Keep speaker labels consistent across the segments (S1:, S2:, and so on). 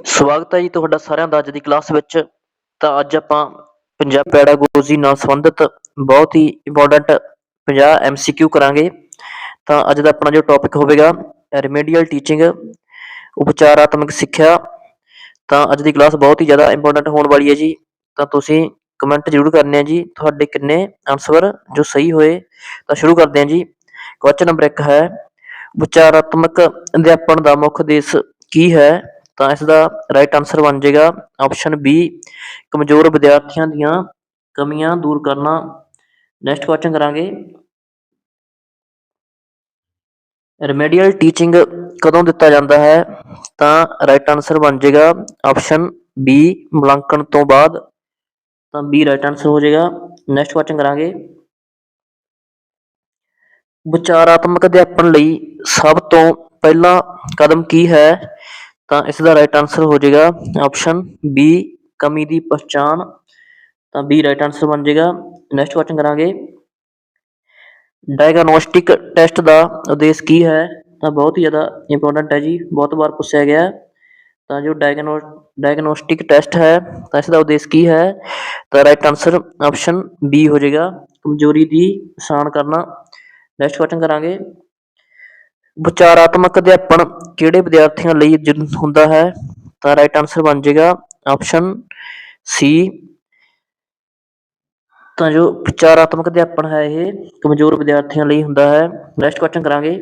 S1: ਸਵਾਗਤ ਹੈ ਜੀ ਤੁਹਾਡਾ ਸਾਰਿਆਂ ਦਾ ਅੱਜ ਦੀ ਕਲਾਸ ਵਿੱਚ। ਤਾਂ ਅੱਜ ਆਪਾਂ ਪੰਜਾਬ ਪੈਡਾਗੋਜੀ ਨਾਲ ਸੰਬੰਧਿਤ ਬਹੁਤ ਹੀ ਇੰਪੋਰਟੈਂਟ 50 ਐਮਸੀਕਿਊ ਕਰਾਂਗੇ। ਤਾਂ ਅੱਜ ਦਾ ਆਪਣਾ ਜੋ ਟੌਪਿਕ ਹੋਵੇਗਾ ਰੈਮੇਡੀਅਲ ਟੀਚਿੰਗ ਉਪਚਾਰਾਤਮਕ ਸਿੱਖਿਆ। ਤਾਂ ਅੱਜ ਦੀ ਕਲਾਸ ਬਹੁਤ ਹੀ ਜ਼ਿਆਦਾ ਇੰਪੋਰਟੈਂਟ ਹੋਣ ਵਾਲੀ ਹੈ ਜੀ। ਤਾਂ ਤੁਸੀਂ ਕਮੈਂਟ ਜ਼ਰੂਰ ਕਰਨੇ ਆ ਜੀ, ਤੁਹਾਡੇ ਕਿੰਨੇ ਆਨਸਰ ਜੋ ਸਹੀ ਹੋਏ। ਤਾਂ ਸ਼ੁਰੂ ਕਰਦੇ ਹਾਂ ਜੀ। ਕੁਐਸਚਨ ਨੰਬਰ 1 ਹੈ ਵਿਚਾਰਾਤਮਕ ਅਧਿਆਪਨ ਦਾ ਮੁੱਖ ਉਦੇਸ਼ ਕੀ ਹੈ? ਤਾਂ ਇਸ ਦਾ ਰਾਈਟ ਆਨਸਰ ਬਣ ਜਾਏਗਾ ਆਪਸ਼ਨ ਬੀ ਕਮਜ਼ੋਰ ਵਿਦਿਆਰਥੀਆਂ ਦੀਆਂ ਕਮੀਆਂ ਦੂਰ ਕਰਨਾ। ਨੈਕਸਟ ਕੁਐਸਚਨ ਕਰਾਂਗੇ। ਰੈਮੇਡੀਅਲ ਟੀਚਿੰਗ ਕਦੋਂ ਦਿੱਤਾ ਜਾਂਦਾ ਹੈ? ਤਾਂ ਰਾਈਟ ਆਨਸਰ ਬਣ ਜਾਏਗਾ ਆਪਸ਼ਨ ਬੀ ਮੁਲਾਂਕਣ ਤੋਂ ਬਾਅਦ। ਤਾਂ ਬੀ ਰਾਈਟ ਆਨਸਰ ਹੋ ਜਾਏਗਾ। ਨੈਕਸਟ ਕੁਐਸਚਨ ਕਰਾਂਗੇ। ਵਿਚਾਰਾਤਮਕ ਅਧਿਆਪਨ ਲਈ ਸਭ ਤੋਂ ਪਹਿਲਾ ਕਦਮ ਕੀ ਹੈ? ਤਾਂ ਇਸ ਦਾ ਰਾਈਟ ਆਨਸਰ ਹੋ ਜਾਏਗਾ ਆਪਸ਼ਨ ਬੀ ਕਮੀ ਦੀ ਪਛਾਣ। ਤਾਂ ਬੀ ਰਾਈਟ ਆਨਸਰ ਬਣ ਜਾਏਗਾ। ਨੈਕਸਟ ਕੁਐਸਚਨ ਕਰਾਂਗੇ। ਡਾਇਗਨੋਸਟਿਕ ਟੈਸਟ ਦਾ ਉਦੇਸ਼ ਕੀ ਹੈ? ਤਾਂ ਬਹੁਤ ਹੀ ਜ਼ਿਆਦਾ ਇੰਪੋਰਟੈਂਟ ਹੈ ਜੀ। ਬਹੁਤ ਵਾਰ ਪੁੱਛਿਆ ਗਿਆ। ਹੈ। ਤਾਂ ਜੋ ਡਾਇਗਨੋ ਡਾਇਗਨੋਸਟਿਕ ਟੈਸਟ ਹੈ, ਤਾਂ ਇਸ ਦਾ ਉਦੇਸ਼ ਕੀ ਹੈ? ਤਾਂ ਰਾਈਟ ਆਨਸਰ ਆਪਸ਼ਨ ਬੀ ਹੋ ਜਾਏਗਾ। ਕਮਜ਼ੋਰੀ ਦੀ ਪਛਾਣ ਕਰਨਾ। ਨੈਕਸਟ ਕੁਐਸਚਨ ਕਰਾਂਗੇ। ਵਿਚਾਰਾਤਮਕ ਅਧਿਆਪਨ ਕਿਹੜੇ ਵਿਦਿਆਰਥੀਆਂ ਲਈ ਹੁੰਦਾ ਹੈ? ਤਾਂ ਰਾਈਟ ਆਨਸਰ ਬਣ ਜਾਏਗਾ ਆਪਸ਼ਨ ਸੀ ਤਾਂ ਜੋ ਵਿਚਾਰਾਤਮਕ ਅਧਿਆਪਨ ਹੈ ਇਹ, ਕਮਜ਼ੋਰ ਵਿਦਿਆਰਥੀਆਂ ਲਈ ਹੁੰਦਾ ਹੈ। ਨੈਕਸਟ ਕੁਐਸਚਨ ਕਰਾਂਗੇ।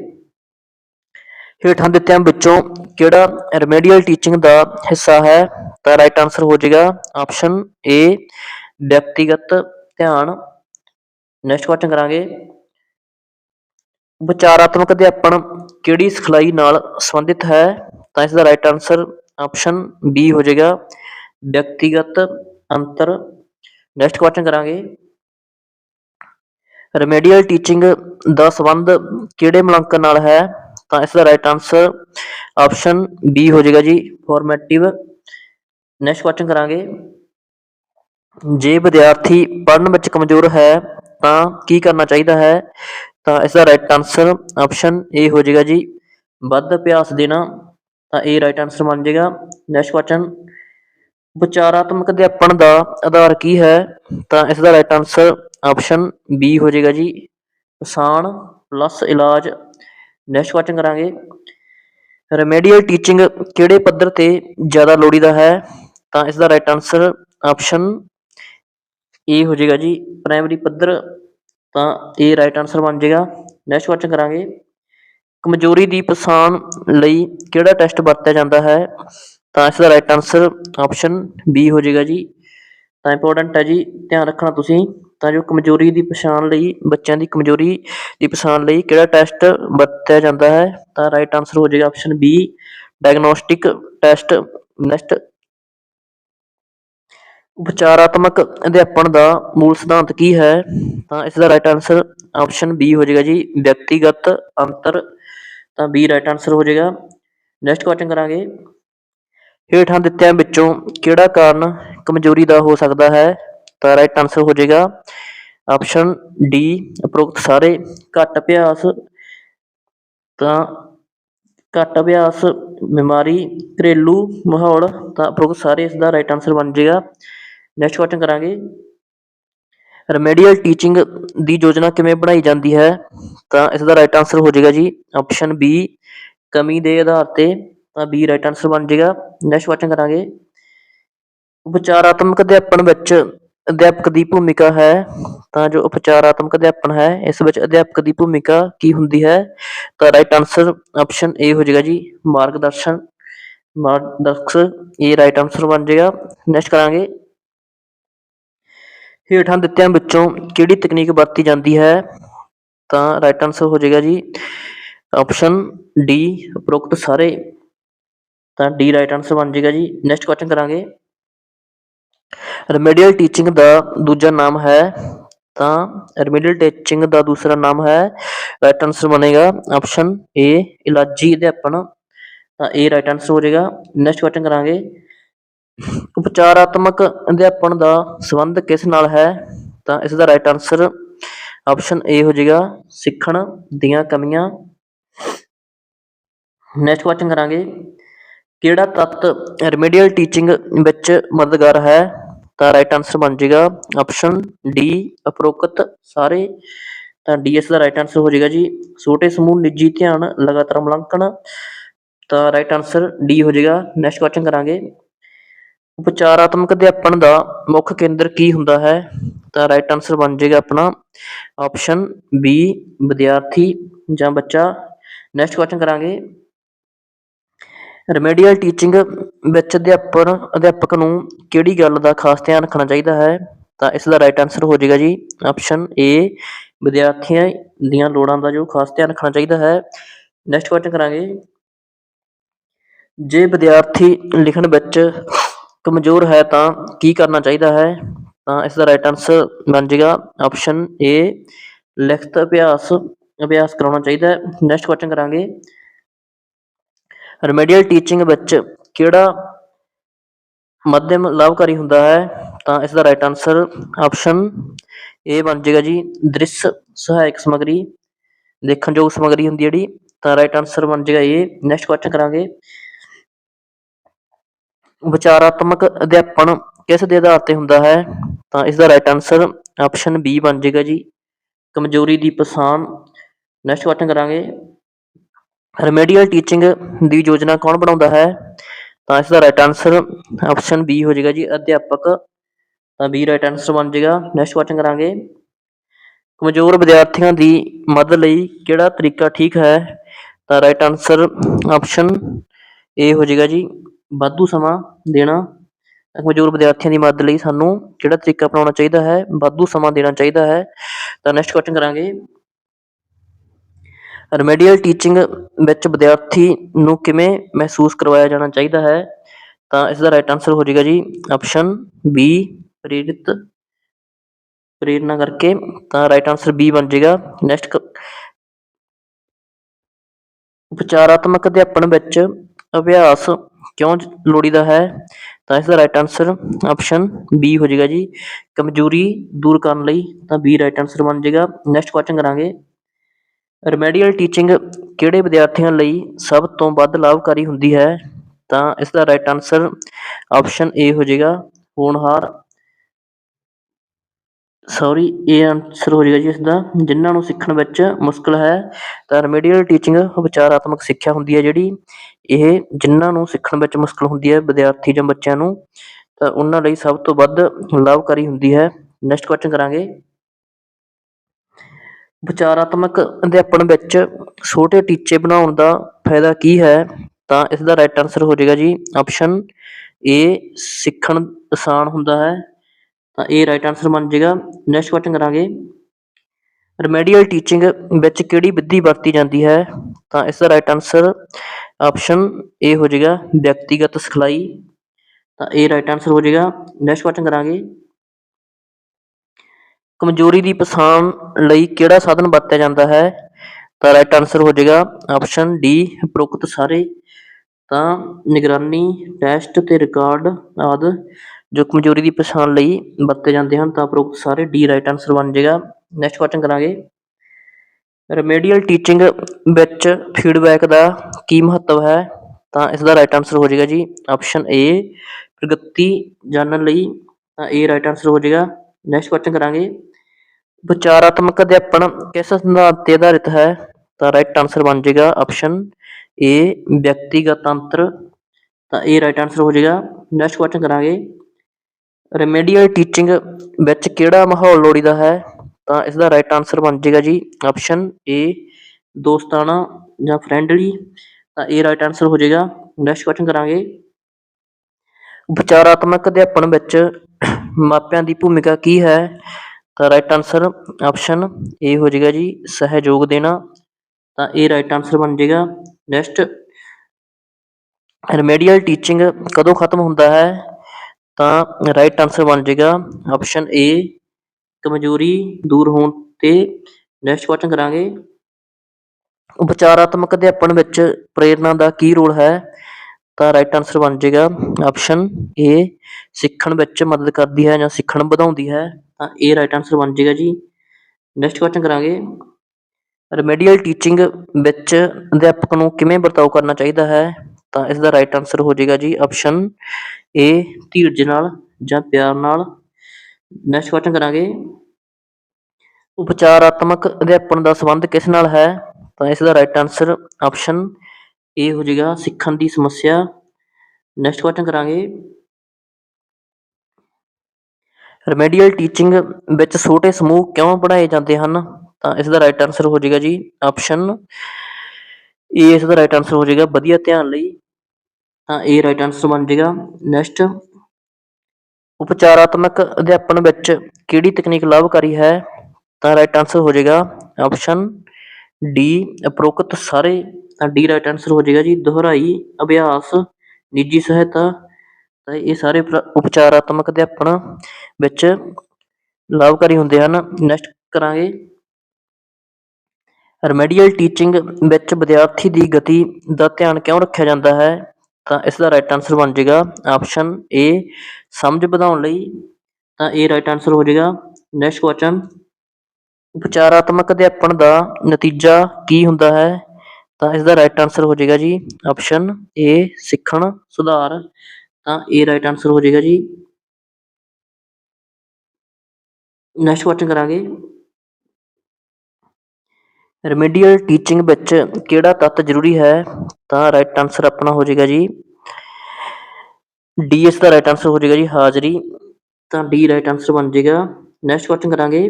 S1: ਹੇਠਾਂ ਦਿੱਤਿਆਂ ਵਿੱਚੋਂ ਕਿਹੜਾ ਰੈਮੇਡੀਅਲ ਟੀਚਿੰਗ ਦਾ ਹਿੱਸਾ ਹੈ? ਤਾਂ ਰਾਈਟ ਆਨਸਰ ਹੋ ਜਾਏਗਾ ਆਪਸ਼ਨ ਏ ਵਿਅਕਤੀਗਤ ਧਿਆਨ। ਨੈਕਸਟ ਕੁਐਸਚਨ ਕਰਾਂਗੇ। ਵਿਚਾਰਾਤਮਕ ਅਧਿਆਪਨ ਕਿਹੜੀ ਸਿਖਲਾਈ ਨਾਲ ਸੰਬੰਧਿਤ ਹੈ, ਤਾਂ ਇਸ ਦਾ ਰਾਈਟ ਆਨਸਰ ਆਪਸ਼ਨ ਬੀ ਹੋ ਜਾਏਗਾ। ਵਿਅਕਤੀਗਤ ਅੰਤਰ। ਨੈਕਸਟ ਕੁਐਸਚਨ ਕਰਾਂਗੇ। ਰੈਮੇਡੀਅਲ ਟੀਚਿੰਗ ਦਾ ਸੰਬੰਧ ਕਿਹੜੇ ਮੁਲਾਂਕਣ ਨਾਲ ਹੈ, ਤਾਂ ਇਸ ਦਾ ਰਾਈਟ ਆਨਸਰ ਆਪਸ਼ਨ ਬੀ ਹੋ ਜਾਏਗਾ ਜੀ ਫਾਰਮੈਟਿਵ ਨੈਕਸਟ ਕੁਐਸਚਨ ਕਰਾਂਗੇ। ਜੇ ਵਿਦਿਆਰਥੀ ਪੜ੍ਹਨ ਵਿੱਚ ਕਮਜ਼ੋਰ ਹੈ, ਤਾਂ ਕੀ ਕਰਨਾ ਚਾਹੀਦਾ ਹੈ? ਤਾਂ ਇਸ ਦਾ ਰਾਈਟ ਆਨਸਰ ਆਪਸ਼ਨ ਏ ਹੋ ਜਾਏਗਾ ਜੀ। ਵੱਧ ਅਭਿਆਸ ਦੇਣਾ ਤਾਂ ਇਹ ਰਾਈਟ ਆਨਸਰ ਬਣ ਜਾਏਗਾ। ਨੈਕਸਟ ਕੁਐਸਚਨ ਵਿਚਾਰਾਤਮਕ ਅਧਿਆਪਨ ਦਾ ਆਧਾਰ ਕੀ ਹੈ? ਤਾਂ ਇਸ ਦਾ ਰਾਈਟ ਆਨਸਰ ਆਪਸ਼ਨ ਬੀ ਹੋ ਜਾਏਗਾ ਜੀ। ਪਛਾਣ ਪਲੱਸ ਇਲਾਜ। ਨੈਕਸਟ ਕੁਐਸਚਨ ਕਰਾਂਗੇ। ਰੈਮੇਡੀਅਲ ਟੀਚਿੰਗ ਕਿਹੜੇ ਪੱਧਰ ਤੇ ਜ਼ਿਆਦਾ ਲੋੜੀਦਾ ਹੈ? ਤਾਂ ਇਸ ਦਾ ਰਾਈਟ ਆਨਸਰ ਆਪਸ਼ਨ ਏ ਹੋ ਜਾਏਗਾ ਜੀ। ਪ੍ਰਾਇਮਰੀ ਪੱਧਰ ਤਾਂ ਇਹ ਰਾਈਟ ਆਨਸਰ ਬਣ ਜਾਏਗਾ। ਨੈਕਸਟ ਕੁਐਸਚਨ ਕਰਾਂਗੇ। ਕਮਜ਼ੋਰੀ ਦੀ ਪਛਾਣ ਲਈ ਕਿਹੜਾ ਟੈਸਟ ਵਰਤਿਆ ਜਾਂਦਾ ਹੈ? ਤਾਂ ਇਸ ਦਾ ਰਾਈਟ ਆਨਸਰ ਆਪਸ਼ਨ ਬੀ ਹੋ ਜਾਏਗਾ ਜੀ। ਤਾਂ ਇੰਪੋਰਟੈਂਟ ਹੈ ਜੀ, ਧਿਆਨ ਰੱਖਣਾ ਤੁਸੀਂ। ਤਾਂ ਜੋ ਕਮਜ਼ੋਰੀ ਦੀ ਪਛਾਣ ਲਈ, ਬੱਚਿਆਂ ਦੀ ਕਮਜ਼ੋਰੀ ਦੀ ਪਛਾਣ ਲਈ ਕਿਹੜਾ ਟੈਸਟ ਵਰਤਿਆ ਜਾਂਦਾ ਹੈ? ਤਾਂ ਰਾਈਟ ਆਨਸਰ ਹੋ ਜਾਏਗਾ option B diagnostic test next ਵਿਚਾਰਾਤਮਕ ਅਧਿਆਪਨ ਦਾ ਮੂਲ ਸਿਧਾਂਤ ਕੀ ਹੈ? ਤਾਂ ਇਸ ਦਾ ਰਾਈਟ ਆਨਸਰ ਆਪਸ਼ਨ ਬੀ ਹੋ ਜਾਏਗਾ ਜੀ, ਵਿਅਕਤੀਗਤ ਅੰਤਰ। ਤਾਂ ਬੀ ਰਾਈਟ ਆਨਸਰ ਹੋ ਜਾਏਗਾ। ਨੈਕਸਟ ਕੁਐਸਚਨ ਕਰਾਂਗੇ। ਹੇਠਾਂ ਦਿੱਤਿਆਂ ਵਿੱਚੋਂ ਕਿਹੜਾ ਕਾਰਨ ਕਮਜ਼ੋਰੀ ਦਾ ਹੋ ਸਕਦਾ ਹੈ? ਤਾਂ ਰਾਈਟ ਆਨਸਰ ਹੋ ਜਾਏਗਾ। ਆਪਸ਼ਨ ਡੀ ਉਪਰੋਕਤ ਸਾਰੇ ਘੱਟ ਅਭਿਆਸ। ਤਾਂ ਘੱਟ ਅਭਿਆਸ, ਬਿਮਾਰੀ, ਘਰੇਲੂ ਮਾਹੌਲ, ਤਾਂ ਉਪਰੋਕਤ ਸਾਰੇ ਇਸ ਦਾ ਰਾਈਟ ਆਨਸਰ ਬਣ ਜਾਏਗਾ। ਨੈਕਸਟ ਕੁਐਸਚਨ ਕਰਾਂਗੇ। ਰੈਮੇਡੀਅਲ ਟੀਚਿੰਗ ਦੀ ਯੋਜਨਾ ਕਿਵੇਂ ਬਣਾਈ ਜਾਂਦੀ ਹੈ? ਤਾਂ ਇਸ ਦਾ ਰਾਈਟ ਆਨਸਰ ਹੋ ਜਾਏਗਾ ਜੀ ਆਪਸ਼ਨ ਬੀ ਕਮੀ ਦੇ ਆਧਾਰ ਤੇ ਤਾਂ ਬੀ ਰਾਈਟ ਆਨਸਰ ਬਣ ਜਾਏਗਾ। ਨੈਕਸਟ ਕੁਐਸਚਨ ਕਰਾਂਗੇ। ਉਪਚਾਰਾਤਮਕ ਅਧਿਆਪਨ ਵਿੱਚ ਅਧਿਆਪਕ ਦੀ ਭੂਮਿਕਾ ਹੈ, ਤਾਂ ਜੋ ਉਪਚਾਰਾਤਮਕ ਅਧਿਆਪਨ ਹੈ, ਇਸ ਵਿੱਚ ਅਧਿਆਪਕ ਦੀ ਭੂਮਿਕਾ ਕੀ ਹੁੰਦੀ ਹੈ? ਤਾਂ ਰਾਈਟ ਆਨਸਰ ਆਪਸ਼ਨ ਏ ਹੋ ਜਾਏਗਾ ਜੀ, ਮਾਰਗਦਰਸ਼ਨ ਮਾਰਗਦਰਸ਼ਕ ਇਹ ਰਾਈਟ ਆਨਸਰ ਬਣ ਜਾਏਗਾ। ਨੈਕਸਟ ਕਰਾਂਗੇ। ਹੇਠਾਂ ਦਿੱਤਿਆਂ ਵਿੱਚੋਂ ਕਿਹੜੀ ਤਕਨੀਕ ਵਰਤੀ ਜਾਂਦੀ ਹੈ? ਤਾਂ ਰਾਈਟ ਆਨਸਰ ਹੋ ਜਾਏਗਾ ਜੀ। ਆਪਸ਼ਨ ਡੀ ਉਪਰੋਕਤ ਸਾਰੇ। ਤਾਂ ਡੀ ਰਾਈਟ ਆਨਸਰ ਬਣ ਜਾਏਗਾ ਜੀ। ਨੈਕਸਟ ਕੁਐਸਚਨ ਕਰਾਂਗੇ। ਰੈਮੇਡੀਅਲ ਟੀਚਿੰਗ ਦਾ ਦੂਜਾ ਨਾਮ ਹੈ। ਤਾਂ ਰੈਮੇਡੀਅਲ ਟੀਚਿੰਗ ਦਾ ਦੂਸਰਾ ਨਾਮ ਹੈ। ਰਾਈਟ ਆਨਸਰ ਬਣੇਗਾ। ਆਪਸ਼ਨ ਏ ਇਲਾਜੀ ਅਧਿਆਪਨ। ਤਾਂ ਇਹ ਰਾਈਟ ਆਨਸਰ ਹੋ ਜਾਏਗਾ। ਨੈਕਸਟ ਕੁਐਸਚਨ ਕਰਾਂਗੇ। ਉਪਚਾਰਾਤਮਕ ਅਧਿਆਪਨ ਦਾ ਸੰਬੰਧ ਕਿਸ ਨਾਲ ਹੈ? ਤਾਂ ਇਸ ਦਾ ਰਾਈਟ ਆਨਸਰ ਆਪਸ਼ਨ ਏ ਹੋ ਜਾਏਗਾ, ਸਿੱਖਣ ਦੀਆਂ ਕਮੀਆਂ। ਨੈਕਸਟ ਕੁਐਸਚਨ ਕਰਾਂਗੇ। ਕਿਹੜਾ ਤੱਤ ਰੈਮੀਡੀਅਲ ਟੀਚਿੰਗ ਵਿੱਚ ਮਦਦਗਾਰ ਹੈ? ਤਾਂ ਰਾਈਟ ਆਨਸਰ ਬਣ ਜਾਏਗਾ ਆਪਸ਼ਨ ਡੀ ਅਪਰੋਕਤ ਸਾਰੇ। ਤਾਂ ਡੀ ਇਸ ਦਾ ਰਾਈਟ ਆਨਸਰ ਹੋ ਜਾਏਗਾ ਜੀ, ਛੋਟੇ ਸਮੂਹ ਨਿੱਜੀ ਧਿਆਨ, ਲਗਾਤਾਰ ਮੁਲਾਂਕਣ। ਤਾਂ ਰਾਈਟ ਆਨਸਰ ਡੀ ਹੋ ਜਾਏਗਾ। ਨੈਕਸਟ ਕੁਐਸਚਨ ਕਰਾਂਗੇ। ਉਪਚਾਰਾਤਮਕ ਅਧਿਆਪਨ ਦਾ ਮੁੱਖ ਕੇਂਦਰ ਕੀ ਹੁੰਦਾ ਹੈ? ਤਾਂ ਰਾਈਟ ਆਨਸਰ ਬਣ ਜਾਏਗਾ ਆਪਣਾ ਆਪਸ਼ਨ ਬੀ ਵਿਦਿਆਰਥੀ ਜਾਂ ਬੱਚਾ। ਨੈਕਸਟ ਕੁਐਸਚਨ ਕਰਾਂਗੇ। ਰੈਮੀਡੀਅਲ ਟੀਚਿੰਗ ਵਿੱਚ ਅਧਿਆਪਨ, ਅਧਿਆਪਕ ਨੂੰ ਕਿਹੜੀ ਗੱਲ ਦਾ ਖਾਸ ਧਿਆਨ ਰੱਖਣਾ ਚਾਹੀਦਾ ਹੈ? ਤਾਂ ਇਸ ਦਾ ਰਾਈਟ ਆਨਸਰ ਹੋ ਜਾਏਗਾ ਜੀ। ਆਪਸ਼ਨ ਏ ਵਿਦਿਆਰਥੀਆਂ ਦੀਆਂ ਲੋੜਾਂ ਦਾ ਜੋ ਖਾਸ ਧਿਆਨ ਰੱਖਣਾ ਚਾਹੀਦਾ ਹੈ। ਨੈਕਸਟ ਕੁਐਸਚਨ ਕਰਾਂਗੇ। ਜੇ ਵਿਦਿਆਰਥੀ ਲਿਖਣ ਵਿੱਚ ਕਮਜ਼ੋਰ ਹੈ ਤਾਂ ਕੀ ਕਰਨਾ ਚਾਹੀਦਾ ਹੈ? ਤਾਂ ਇਸ ਦਾ ਰਾਈਟ ਆਨਸਰ ਬਣ ਜਾਏਗਾ ਆਪਸ਼ਨ ਏ ਲਿਖਤ ਅਭਿਆਸ ਅਭਿਆਸ ਕਰਾਉਣਾ ਚਾਹੀਦਾ ਹੈ। ਨੈਕਸਟ ਕੁਐਸਚਨ ਕਰਾਂਗੇ। ਰੈਮੀਡੀਅਲ ਟੀਚਿੰਗ ਵਿੱਚ ਕਿਹੜਾ ਮਾਧਿਅਮ ਲਾਭਕਾਰੀ ਹੁੰਦਾ ਹੈ? ਤਾਂ ਇਸ ਦਾ ਰਾਈਟ ਆਨਸਰ ਆਪਸ਼ਨ ਏ ਬਣ ਜਾਏਗਾ ਜੀ, ਦ੍ਰਿਸ਼ ਸਹਾਇਕ ਸਮੱਗਰੀ, ਦੇਖਣਯੋਗ ਸਮੱਗਰੀ ਹੁੰਦੀ ਹੈ ਜਿਹੜੀ। ਤਾਂ ਰਾਈਟ ਆਨਸਰ ਬਣ ਜਾਏਗਾ ਇਹ ਨੈਕਸਟ ਕੁਐਸਚਨ ਕਰਾਂਗੇ। ਵਿਚਾਰਾਤਮਕ ਅਧਿਆਪਨ ਕਿਸ ਦੇ ਆਧਾਰ ਤੇ ਹੁੰਦਾ ਹੈ? ਤਾਂ ਇਸ ਦਾ ਰਾਈਟ ਆਨਸਰ ਆਪਸ਼ਨ ਬੀ ਬਣ ਜਾਏਗਾ ਜੀ। ਕਮਜ਼ੋਰੀ ਦੀ ਪਛਾਣ। ਨੈਕਸਟ ਕੁਐਸਚਨ ਕਰਾਂਗੇ। ਰੈਮੀਡੀਅਲ ਟੀਚਿੰਗ ਦੀ ਯੋਜਨਾ ਕੌਣ ਬਣਾਉਂਦਾ ਹੈ? ਤਾਂ ਇਸ ਦਾ ਰਾਈਟ ਆਨਸਰ ਆਪਸ਼ਨ ਬੀ ਹੋ ਜਾਏਗਾ ਜੀ, ਅਧਿਆਪਕ। ਤਾਂ ਬੀ ਰਾਈਟ ਆਨਸਰ ਬਣ ਜਾਏਗਾ। ਨੈਕਸਟ ਕੁਐਸਚਨ ਕਰਾਂਗੇ। ਕਮਜ਼ੋਰ ਵਿਦਿਆਰਥੀਆਂ ਦੀ ਮਦਦ ਲਈ ਕਿਹੜਾ ਤਰੀਕਾ ਠੀਕ ਹੈ? ਤਾਂ ਰਾਈਟ ਆਨਸਰ ਆਪਸ਼ਨ ਏ ਹੋ ਜਾਏਗਾ ਜੀ। ਵਾਧੂ ਸਮਾਂ ਦੇਣਾ ਕਮਜ਼ੋਰ ਵਿਦਿਆਰਥੀਆਂ ਦੀ ਮਦਦ ਲਈ ਸਾਨੂੰ ਕਿਹੜਾ ਤਰੀਕਾ ਅਪਣਾਉਣਾ ਚਾਹੀਦਾ ਹੈ, ਵਾਧੂ ਸਮਾਂ ਦੇਣਾ ਚਾਹੀਦਾ ਹੈ। ਤਾਂ ਨੈਕਸਟ ਕੁਐਸਚਨ ਕਰਾਂਗੇ। ਰੈਮੀਡੀਅਲ ਟੀਚਿੰਗ ਵਿੱਚ ਵਿਦਿਆਰਥੀ ਨੂੰ ਕਿਵੇਂ ਮਹਿਸੂਸ ਕਰਵਾਇਆ ਜਾਣਾ ਚਾਹੀਦਾ ਹੈ? ਤਾਂ ਇਸ ਦਾ ਰਾਈਟ ਆਨਸਰ ਹੋ ਜਾਏਗਾ ਜੀ ਆਪਸ਼ਨ ਬੀ ਪ੍ਰੇਰਿਤ, ਪ੍ਰੇਰਨਾ ਕਰਕੇ। ਤਾਂ ਰਾਈਟ ਆਨਸਰ ਬੀ ਬਣ ਜਾਏਗਾ। ਨੈਕਸਟ ਉਪਚਾਰਾਤਮਕ ਅਧਿਆਪਨ ਵਿੱਚ ਅਭਿਆਸ ਕਿਉਂ ਲੋੜੀਦਾ ਹੈ? ਤਾਂ ਇਸ ਦਾ ਰਾਈਟ ਆਨਸਰ ਆਪਸ਼ਨ ਬੀ ਹੋ ਜਾਏਗਾ ਜੀ। ਕਮਜ਼ੋਰੀ ਦੂਰ ਕਰਨ ਲਈ ਤਾਂ ਬੀ ਰਾਈਟ ਆਨਸਰ ਬਣ ਜਾਏਗਾ। ਨੈਕਸਟ ਕੁਐਸਚਨ ਕਰਾਂਗੇ। ਰੈਮੀਡੀਅਲ ਟੀਚਿੰਗ ਕਿਹੜੇ ਵਿਦਿਆਰਥੀਆਂ ਲਈ ਸਭ ਤੋਂ ਵੱਧ ਲਾਭਕਾਰੀ ਹੁੰਦੀ ਹੈ? ਤਾਂ ਇਸ ਦਾ ਰਾਈਟ ਆਨਸਰ ਆਪਸ਼ਨ ਏ ਹੋ ਜਾਏਗਾ। ਹੋਣਹਾਰ ਸੌਰੀ ਇਹ ਆਨਸਰ ਹੋ ਜਾਏਗਾ ਜੀ ਇਸ ਦਾ ਜਿਨ੍ਹਾਂ ਨੂੰ ਸਿੱਖਣ ਵਿੱਚ ਮੁਸ਼ਕਲ ਹੈ, ਤਾਂ ਰੈਮੀਡੀਅਲ ਟੀਚਿੰਗ ਵਿਚਾਰਾਤਮਕ ਸਿੱਖਿਆ ਹੁੰਦੀ ਹੈ ਜਿਹੜੀ। ਇਹ ਜਿਨ੍ਹਾਂ ਨੂੰ ਸਿੱਖਣ ਵਿੱਚ ਮੁਸ਼ਕਲ ਹੁੰਦੀ ਹੈ, ਵਿਦਿਆਰਥੀ ਜਾਂ ਬੱਚਿਆਂ ਨੂੰ, ਤਾਂ ਉਹਨਾਂ ਲਈ ਸਭ ਤੋਂ ਵੱਧ ਲਾਭਕਾਰੀ ਹੁੰਦੀ ਹੈ। ਨੈਕਸਟ ਕੁਐਸਚਨ ਕਰਾਂਗੇ। ਵਿਚਾਰਾਤਮਕ ਅਧਿਆਪਨ ਵਿੱਚ ਛੋਟੇ ਟੀਚੇ ਬਣਾਉਣ ਦਾ ਫਾਇਦਾ ਕੀ ਹੈ? ਤਾਂ ਇਸ ਦਾ ਰਾਈਟ ਆਨਸਰ ਹੋ ਜਾਏਗਾ ਜੀ ਆਪਸ਼ਨ ਏ ਸਿੱਖਣ ਆਸਾਨ ਹੁੰਦਾ ਹੈ। ਤਾਂ ਇਹ ਰਾਈਟ ਆਨਸਰ ਬਣ ਜਾਏਗਾ। ਨੈਕਸਟ ਕੁਐਸਚਨ ਕਰਾਂਗੇ। ਰੈਮੀਡੀਅਲ ਟੀਚਿੰਗ ਵਿੱਚ ਕਿਹੜੀ ਵਿਧੀ ਵਰਤੀ ਜਾਂਦੀ ਹੈ? ਤਾਂ ਇਸ ਦਾ ਰਾਈਟ ਆਨਸਰ ਆਪਸ਼ਨ ਏ ਹੋ ਜਾਏਗਾ, ਵਿਅਕਤੀਗਤ ਸਿਖਲਾਈ। ਤਾਂ ਇਹ ਰਾਈਟ ਆਨਸਰ ਹੋ ਜਾਏਗਾ। ਨੈਕਸਟ ਕੁਐਸਚਨ ਕਰਾਂਗੇ। ਕਮਜ਼ੋਰੀ ਦੀ ਪਛਾਣ ਲਈ ਕਿਹੜਾ ਸਾਧਨ ਵਰਤਿਆ ਜਾਂਦਾ ਹੈ? ਤਾਂ ਰਾਈਟ ਆਨਸਰ ਹੋ ਜਾਏਗਾ ਆਪਸ਼ਨ ਡੀ ਉਪਰੋਕਤ ਸਾਰੇ। ਤਾਂ ਨਿਗਰਾਨੀ ਟੈਸਟ ਤੇ ਰਿਕਾਰਡ ਆਦਿ। ਜੋ ਕਮਜ਼ੋਰੀ ਦੀ ਪਛਾਣ ਲਈ ਵਰਤੇ ਜਾਂਦੇ ਹਨ, ਤਾਂ ਉਪਰੋਕਤ ਸਾਰੇ ਡੀ ਰਾਈਟ ਆਨਸਰ ਬਣ ਜਾਏਗਾ। ਨੈਕਸਟ ਕੁਐਸਚਨ ਕਰਾਂਗੇ। ਰੈਮੀਡੀਅਲ ਟੀਚਿੰਗ ਵਿੱਚ ਫੀਡਬੈਕ ਦਾ ਕੀ ਮਹੱਤਵ ਹੈ? ਤਾਂ ਇਸ ਦਾ ਰਾਈਟ ਆਨਸਰ ਹੋ ਜਾਏਗਾ ਜੀ। ਆਪਸ਼ਨ ਏ ਪ੍ਰਗਤੀ ਜਾਣਨ ਲਈ, ਤਾਂ ਇਹ ਰਾਈਟ ਆਨਸਰ ਹੋ ਜਾਏਗਾ। ਨੈਕਸਟ ਕੁਐਸਚਨ ਕਰਾਂਗੇ। ਵਿਚਾਰਾਤਮਕ ਅਧਿਆਪਨ ਕਿਸ ਸਿਧਾਂਤ ਤੇ ਆਧਾਰਿਤ ਹੈ? ਤਾਂ ਰਾਈਟ ਆਨਸਰ ਬਣ ਜਾਏਗਾ ਆਪਸ਼ਨ ਏ ਵਿਅਕਤੀਗਤ ਅੰਤਰ। ਤਾਂ ਇਹ ਰਾਈਟ ਆਨਸਰ ਹੋ ਜਾਏਗਾ। ਨੈਕਸਟ ਕੁਐਸਚਨ ਕਰਾਂਗੇ। ਰੈਮੀਡੀਅਲ ਟੀਚਿੰਗ ਵਿੱਚ ਕਿਹੜਾ ਮਾਹੌਲ ਲੋੜੀਦਾ ਹੈ? ਤਾਂ ਇਸ ਦਾ ਰਾਈਟ ਆਨਸਰ ਬਣ ਜਾਏਗਾ ਜੀ ਆਪਸ਼ਨ ਏ ਦੋਸਤਾਨਾ ਜਾਂ ਫਰੈਂਡਲੀ ਤਾਂ ਇਹ ਰਾਈਟ ਆਨਸਰ ਹੋ ਜਾਏਗਾ। ਨੈਕਸਟ ਕੁਐਸਚਨ ਕਰਾਂਗੇ। ਵਿਚਾਰਾਤਮਕ ਅਧਿਆਪਨ ਵਿੱਚ ਮਾਪਿਆਂ ਦੀ ਭੂਮਿਕਾ ਕੀ ਹੈ? ਤਾਂ ਰਾਈਟ ਆਨਸਰ ਆਪਸ਼ਨ ਏ ਹੋ ਜਾਏਗਾ ਜੀ, ਸਹਿਯੋਗ ਦੇਣਾ। ਤਾਂ ਇਹ ਰਾਈਟ ਆਨਸਰ ਬਣ ਜਾਏਗਾ। ਨੈਕਸਟ ਰੈਮੀਡੀਅਲ ਟੀਚਿੰਗ ਕਦੋਂ ਖਤਮ ਹੁੰਦਾ ਹੈ? ਤਾਂ ਰਾਈਟ ਆਨਸਰ ਬਣ ਜਾਏਗਾ ਆਪਸ਼ਨ ਏ ਕਮਜ਼ੋਰੀ ਦੂਰ ਹੋਣ ਤੇ ਨੈਕਸਟ ਕੁਐਸਚਨ ਕਰਾਂਗੇ। ਉਪਚਾਰਾਤਮਕ ਅਧਿਆਪਨ ਵਿੱਚ ਪ੍ਰੇਰਨਾ ਦਾ ਕੀ ਰੋਲ ਹੈ? ਤਾਂ ਰਾਈਟ ਆਨਸਰ ਬਣ ਜਾਏਗਾ ਆਪਸ਼ਨ ਏ ਸਿੱਖਣ ਵਿੱਚ ਮਦਦ ਕਰਦੀ ਹੈ ਜਾਂ ਸਿੱਖਣ ਵਧਾਉਂਦੀ ਹੈ। ਤਾਂ ਇਹ ਰਾਈਟ ਆਨਸਰ ਬਣ ਜਾਏਗਾ ਜੀ। ਨੈਕਸਟ ਕੁਐਸਚਨ ਕਰਾਂਗੇ। ਰੈਮੀਡੀਅਲ ਟੀਚਿੰਗ ਵਿੱਚ ਅਧਿਆਪਕ ਨੂੰ ਕਿਵੇਂ ਵਰਤਾਓ ਕਰਨਾ ਚਾਹੀਦਾ ਹੈ? ਤਾਂ ਇਸ ਦਾ ਰਾਈਟ ਆਨਸਰ ਹੋ ਜਾਏਗਾ ਜੀ ਆਪਸ਼ਨ ਏ ਧੀਰਜ ਨਾਲ ਜਾਂ ਪਿਆਰ ਨਾਲ। ਨੈਕਸਟ ਕੁਐਸਚਨ ਕਰਾਂਗੇ। ਉਪਚਾਰਾਤਮਕ ਅਧਿਆਪਨ ਦਾ ਸੰਬੰਧ ਕਿਸ ਨਾਲ ਹੈ? ਤਾਂ ਇਸ ਦਾ ਰਾਈਟ ਆਨਸਰ ਆਪਸ਼ਨ ਏ ਹੋ ਜਾਏਗਾ, ਸਿੱਖਣ ਦੀ ਸਮੱਸਿਆ। ਨੈਕਸਟ ਕੁਐਸਚਨ ਕਰਾਂਗੇ। ਰੈਮੇਡੀਅਲ ਟੀਚਿੰਗ ਵਿੱਚ ਛੋਟੇ ਸਮੂਹ ਕਿਉਂ ਪੜ੍ਹਾਏ ਜਾਂਦੇ ਹਨ? ਤਾਂ ਇਸ ਦਾ ਰਾਈਟ ਆਨਸਰ ਹੋ ਜਾਏਗਾ ਜੀ ਆਪਸ਼ਨ ਏ ਇਸ ਦਾ ਰਾਈਟ ਆਨਸਰ ਹੋ ਜਾਏਗਾ, ਵਧੀਆ ਧਿਆਨ ਲਈ ਤਾਂ ਇਹ ਰਾਈਟ ਆਨਸਰ ਬਣ ਜਾਏਗਾ। ਨੈਕਸਟ ਉਪਚਾਰਾਤਮਕ ਅਧਿਆਪਨ ਵਿੱਚ ਕਿਹੜੀ ਤਕਨੀਕ ਲਾਭਕਾਰੀ ਹੈ? ਤਾਂ ਰਾਈਟ ਆਨਸਰ ਹੋ ਜਾਏਗਾ ਆਪਸ਼ਨ ਡੀ ਉਪਰੋਕਤ ਸਾਰੇ। ਤਾਂ ਡੀ ਰਾਈਟ ਆਨਸਰ ਹੋ ਜਾਏਗਾ ਜੀ, ਦੁਹਰਾਈ, ਅਭਿਆਸ, ਨਿੱਜੀ ਸਹਾਇਤਾ। ਤਾਂ ਇਹ ਸਾਰੇ ਉਪਚਾਰਾਤਮਕ ਅਧਿਆਪਨ ਵਿੱਚ ਲਾਭਕਾਰੀ ਹੁੰਦੇ ਹਨ। ਨੈਕਸਟ ਕਰਾਂਗੇ। ਰੈਮੇਡੀਅਲ ਟੀਚਿੰਗ ਵਿੱਚ ਵਿਦਿਆਰਥੀ ਦੀ ਗਤੀ ਦਾ ਧਿਆਨ ਕਿਉਂ ਰੱਖਿਆ ਜਾਂਦਾ ਹੈ? ਤਾਂ ਇਸ ਦਾ ਰਾਈਟ ਆਨਸਰ ਬਣ ਜਾਏਗਾ ਆਪਸ਼ਨ ਏ ਸਮਝ ਵਧਾਉਣ ਲਈ। ਤਾਂ ਇਹ ਰਾਈਟ ਆਨਸਰ ਹੋ ਜਾਏਗਾ। ਨੈਕਸਟ ਕੁਐਸਚਨ ਉਪਚਾਰਾਤਮਕ ਅਧਿਆਪਨ ਦਾ ਨਤੀਜਾ ਕੀ ਹੁੰਦਾ ਹੈ? ਤਾਂ ਇਸ ਦਾ ਰਾਈਟ ਆਨਸਰ ਹੋ ਜਾਏਗਾ ਜੀ ਆਪਸ਼ਨ ਏ ਸਿੱਖਣ, ਸੁਧਾਰ। ਤਾਂ ਇਹ ਰਾਈਟ ਆਨਸਰ ਹੋ ਜਾਏਗਾ ਜੀ। ਨੈਕਸਟ ਕੁਐਸਚਨ ਕਰਾਂਗੇ। ਰੈਮੇਡੀਅਲ ਟੀਚਿੰਗ ਵਿੱਚ ਕਿਹੜਾ ਤੱਤ ਜ਼ਰੂਰੀ ਹੈ? ਤਾਂ ਰਾਈਟ ਆਨਸਰ ਆਪਣਾ ਹੋ ਜਾਏਗਾ ਜੀ। ਡੀ ਇਸ ਦਾ ਰਾਈਟ ਆਨਸਰ ਹੋ ਜਾਏਗਾ ਜੀ, ਹਾਜ਼ਰੀ। ਤਾਂ ਡੀ ਰਾਈਟ ਆਨਸਰ ਬਣ ਜਾਏਗਾ। ਨੈਕਸਟ ਕੁਐਸਚਨ ਕਰਾਂਗੇ।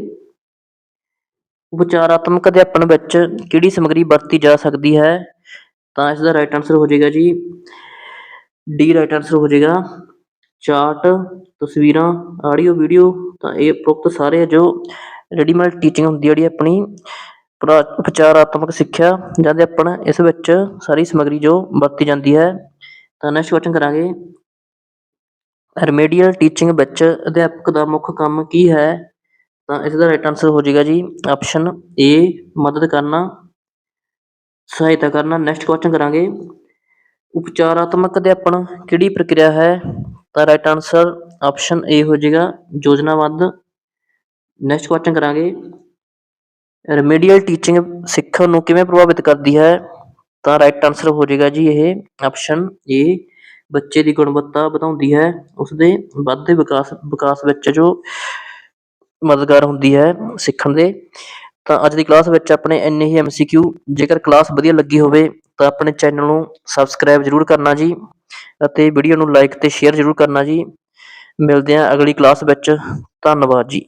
S1: ਉਪਚਾਰਾਤਮਕ ਅਧਿਆਪਨ ਵਿੱਚ ਕਿਹੜੀ ਸਮੱਗਰੀ ਵਰਤੀ ਜਾ ਸਕਦੀ ਹੈ? ਤਾਂ ਇਸ ਦਾ ਰਾਈਟ ਆਨਸਰ ਹੋ ਜਾਏਗਾ ਜੀ। ਡੀ ਰਾਈਟ ਆਨਸਰ ਹੋ ਜਾਏਗਾ। ਚਾਰਟ, ਤਸਵੀਰਾਂ ਆਡੀਓ ਵੀਡੀਓ ਤਾਂ ਇਹ ਉਪਰੋਕਤ ਸਾਰੇ ਜੋ ਰੈਡੀਮੇਡ ਟੀਚਿੰਗ ਹੁੰਦੀ ਹੈ ਜਿਹੜੀ ਆਪਣੀ। ਉਪਚਾਰਾਤਮਕ ਸਿੱਖਿਆ ਜਾਂ ਅਧਿਆਪਨ ਇਸ ਵਿੱਚ ਸਾਰੀ ਸਮੱਗਰੀ ਜੋ ਵਰਤੀ ਜਾਂਦੀ ਹੈ, ਤਾਂ ਨੈਕਸਟ ਕੁਐਸਚਨ ਕਰਾਂਗੇ। ਰੈਮੇਡੀਅਲ ਟੀਚਿੰਗ ਵਿੱਚ ਅਧਿਆਪਕ ਦਾ ਮੁੱਖ ਕੰਮ ਕੀ ਹੈ? ਤਾਂ ਇਸ ਦਾ ਰਾਈਟ ਆਨਸਰ ਹੋ ਜਾਏਗਾ ਜੀ ਆਪਸ਼ਨ ਏ ਮਦਦ ਕਰਨਾ, ਸਹਾਇਤਾ ਕਰਨਾ। ਨੈਕਸਟ ਕੁਐਸਚਨ ਕਰਾਂਗੇ। ਉਪਚਾਰਾਤਮਕ ਅਧਿਆਪਨ ਕਿਹੜੀ ਪ੍ਰਕਿਰਿਆ ਹੈ? ਤਾਂ ਰਾਈਟ ਆਨਸਰ ਆਪਸ਼ਨ ਏ ਹੋ ਜਾਏਗਾ, ਯੋਜਨਾਬੱਧ। ਨੈਕਸਟ ਕੁਐਸਚਨ ਕਰਾਂਗੇ। ਰੈਮੇਡੀਅਲ ਟੀਚਿੰਗ ਸਿੱਖਣ ਨੂੰ ਕਿਵੇਂ ਪ੍ਰਭਾਵਿਤ ਕਰਦੀ ਹੈ? ਤਾਂ ਰਾਈਟ ਆਨਸਰ ਹੋ ਜਾਏਗਾ ਜੀ ਇਹ ਆਪਸ਼ਨ ਏ ਬੱਚੇ ਦੀ ਗੁਣਵੱਤਾ ਵਧਾਉਂਦੀ ਹੈ, ਉਸਦੇ ਵੱਧਦੇ ਵਿਕਾਸ ਵਿਕਾਸ ਵਿੱਚ ਜੋ ਮਦਦਗਾਰ ਹੁੰਦੀ ਹੈ ਸਿੱਖਣ ਦੇ। ਤਾਂ ਅੱਜ ਦੀ ਕਲਾਸ ਵਿੱਚ ਆਪਣੇ ਇੰਨੇ ਹੀ ਐਮਸੀਕਿਊ ਜੇਕਰ ਕਲਾਸ ਵਧੀਆ ਲੱਗੀ ਹੋਵੇ ਤਾਂ ਆਪਣੇ ਚੈਨਲ ਨੂੰ ਸਬਸਕ੍ਰਾਈਬ ਜ਼ਰੂਰ ਕਰਨਾ ਜੀ ਅਤੇ ਵੀਡੀਓ ਨੂੰ ਲਾਈਕ ਤੇ ਸ਼ੇਅਰ ਜ਼ਰੂਰ ਕਰਨਾ ਜੀ। ਮਿਲਦੇ ਹਾਂ ਅਗਲੀ ਕਲਾਸ ਵਿੱਚ, ਧੰਨਵਾਦ ਜੀ।